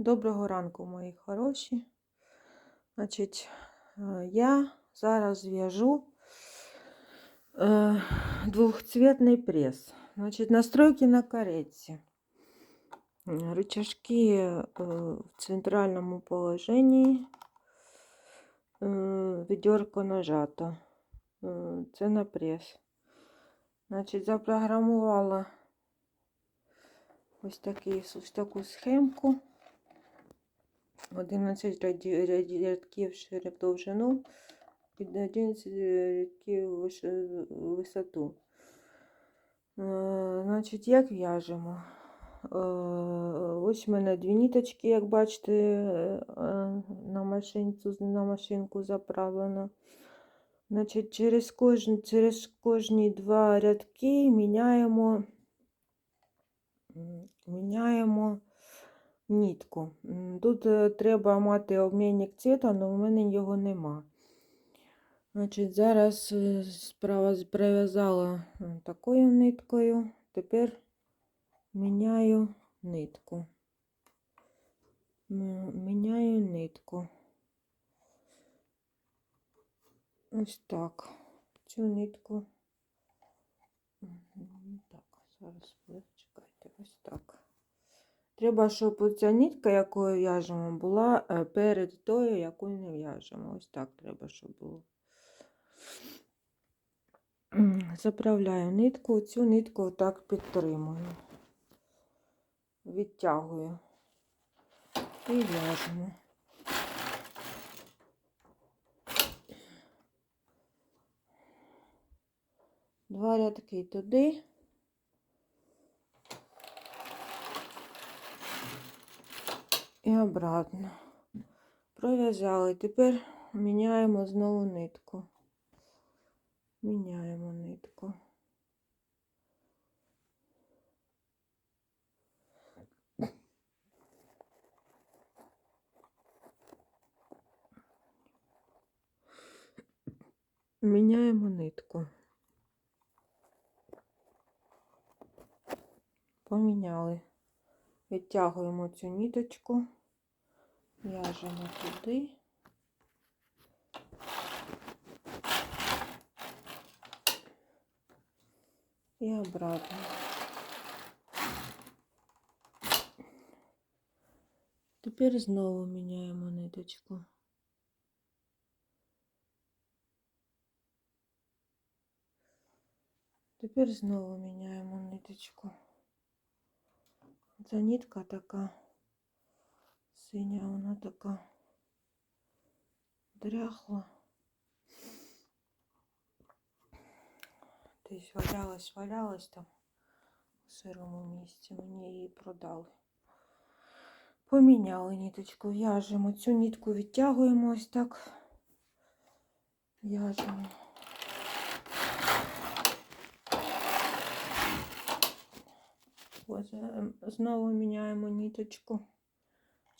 Доброго ранку, мої хороші. Значить, е, я зараз зв'яжу е, двохцветний прес. Значить, настройки на каретці. Рычажки е, в центральному положенні. Ведерко нажато. Це на прес. Значить, запрограмувала ось, такий, ось таку схемку. 11 раді- раді- рядків шири в довжину і 11 рядків виш- висоту. Е, Значить, як в'яжемо? Е, Ось в мене дві ніточки, як бачите, е, на машинку, на машинку заправлено. Значить, через кожні, через кожні два рядки міняємо, міняємо нітку. Тут е, треба мати обмінник цвіта, але в мене його нема. Значить, зараз е, справа прив'язала такою ниткою. Тепер міняю нитку. Міняю нитку. Ось так. Цю нитку. Так, зараз чекайте, ось так. Треба, щоб оця нитка, якою в'яжемо, була е, перед тою, яку не в'яжемо. Ось так треба, щоб було. Заправляю нитку, цю нитку отак підтримую, відтягую і в'яжемо. Два рядки туди. І обратно. Пров'язали. Тепер міняємо знову нитку. Міняємо нитку. Міняємо нитку. Поміняли. Відтягуємо цю ніточку, в'яжемо туди. І обратно. Тепер знову міняємо ниточку. Тепер знову міняємо ниточку. Ця нитка така Синя, вона така дряхла. Десь валялась, валялась там у сирому місці. Мені її продали. Поміняли ниточку, в'яжемо. Цю нитку відтягуємо ось так. В'яжемо. Ось, е, Знову міняємо ниточку.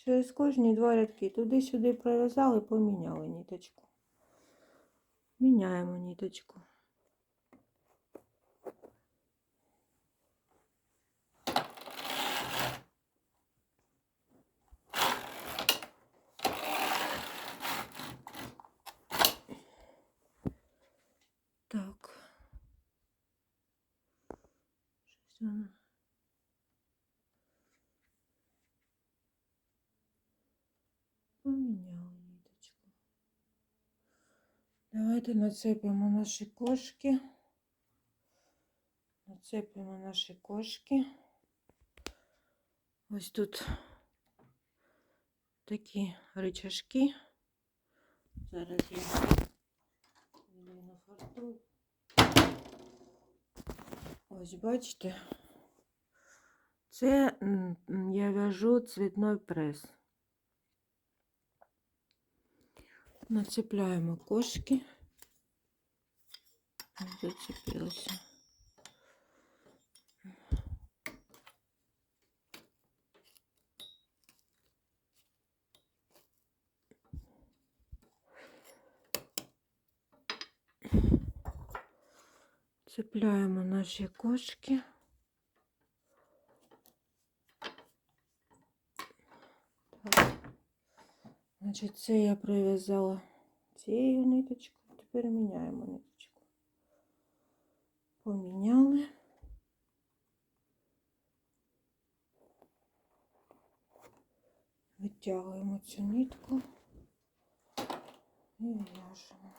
Через кожні два рядки. Туди-сюди пров'язали, поміняли ніточку. Міняємо ниточку. Так. Щось воно. Поміняли ниточку. Давайте нацепимо наші кошки. Нацепимо наші кошки. Ось тут такі рычажки. Зараз я здвину фартух. Ось бачите, це я в'яжу цвітной прес. Нацепляємо кошки. Зацепилося. Цепляємо наші кошки. Значить, це я прив'язала цією ниточкою. Тепер міняємо ниточку. Поміняли. Витягуємо цю нитку і в'яжемо.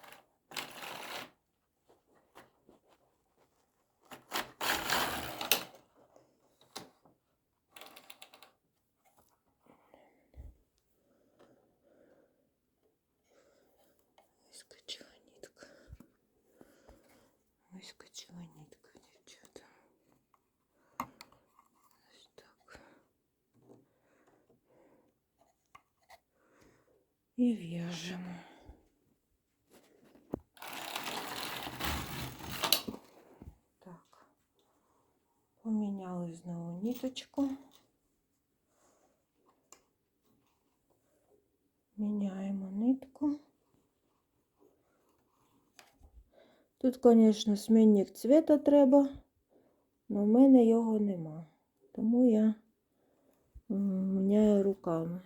Вискочила нитка. Вискочила нитка, дівчата. Ось так. І в'яжемо. Так. Поміняли знову ниточку. Тут, звісно, змінник цвіта треба, але в мене його нема. Тому я міняю руками.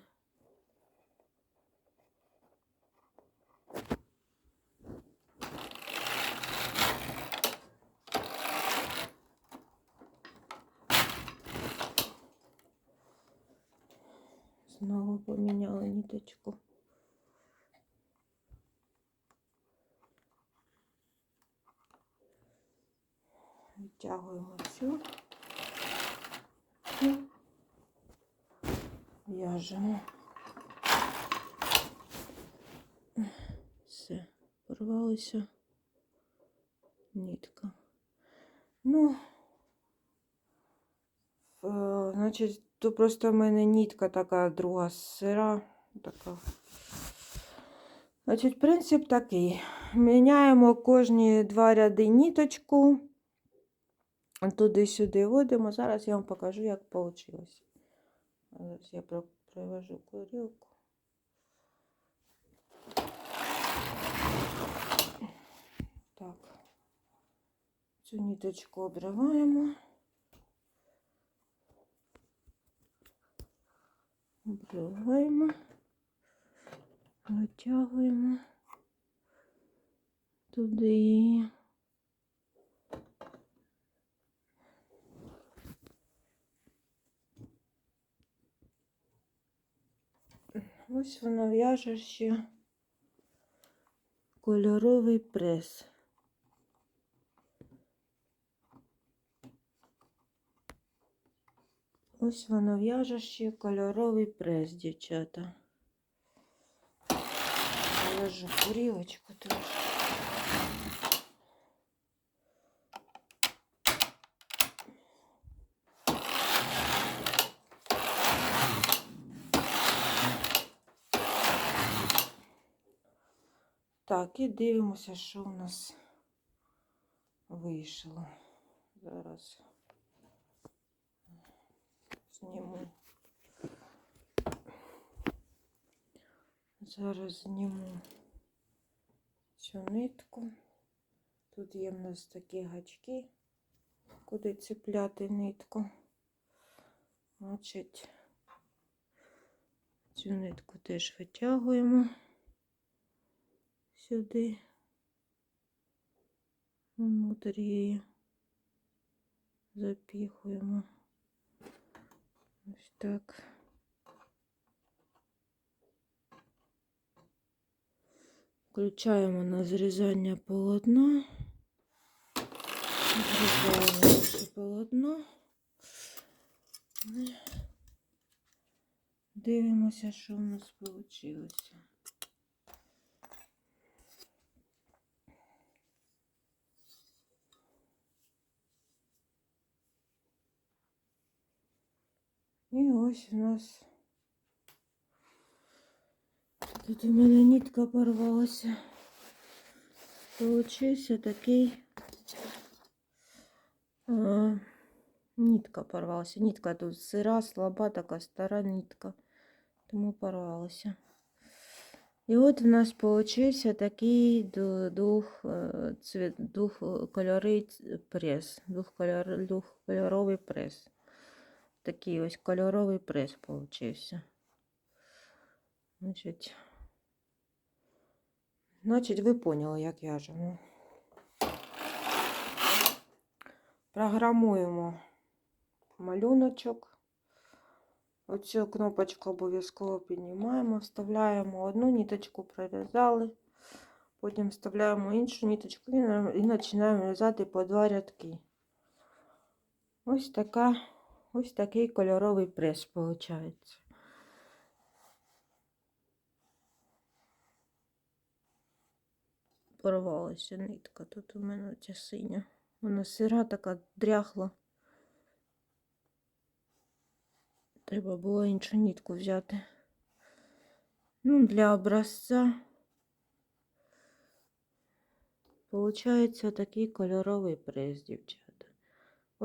Знову поміняла ниточку. Відтягуємо цю і в'яжемо. Все, порвалася нитка. Ну, е, значить, то просто в мене нитка така друга сира. Така. Значить, принцип такий. Міняємо кожні два ряди ниточку. Туди-сюди водимо. Зараз я вам покажу, як вийшло. Зараз я привожу курілку. Так. Цю ниточку обриваємо. Обриваємо. Витягуємо туди. Ось вона в'яже ще кольоровий прес. Ось воно в'яже ще кольоровий прес, дівчата. Положу курілочку трошки. Так, і дивимося, що у нас вийшло. Зараз зніму. Зараз зніму цю нитку. Тут є в нас такі гачки, куди цепляти нитку. Значить, цю нитку теж витягуємо сюди, внутрі її запіхуємо. Ось так. Включаємо на зрізання полотна. Зрізаємо наше полотно. Дивимося, що в нас вийшло. І ось у нас тут у мене нитка порвалася. Получився такий а, нитка порвалася. Нитка тут сира, слаба, така стара нитка, тому порвалася. І от у нас получився такий ду- дух, е, цвіт, дух е, кольори ц- прес, двохкольор, двохкольоровий прес. Такий ось кольоровий прес получився. Значить, значить, ви поняли, як я живу. Програмуємо малюночок. Оцю кнопочку обов'язково піднімаємо, вставляємо одну ниточку, пров'язали. Потім вставляємо іншу ниточку і, і починаємо в'язати по два рядки. Ось така, ось такий кольоровий прес виходить. Порвалася нитка. Тут у мене ця синя. Вона сира така дряхла. Треба було іншу нитку взяти. Ну, для образця Получається такий кольоровий прес, дівчата.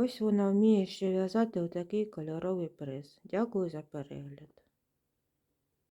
Ось вона вміє ще в'язати отакий кольоровий приз. Дякую за перегляд.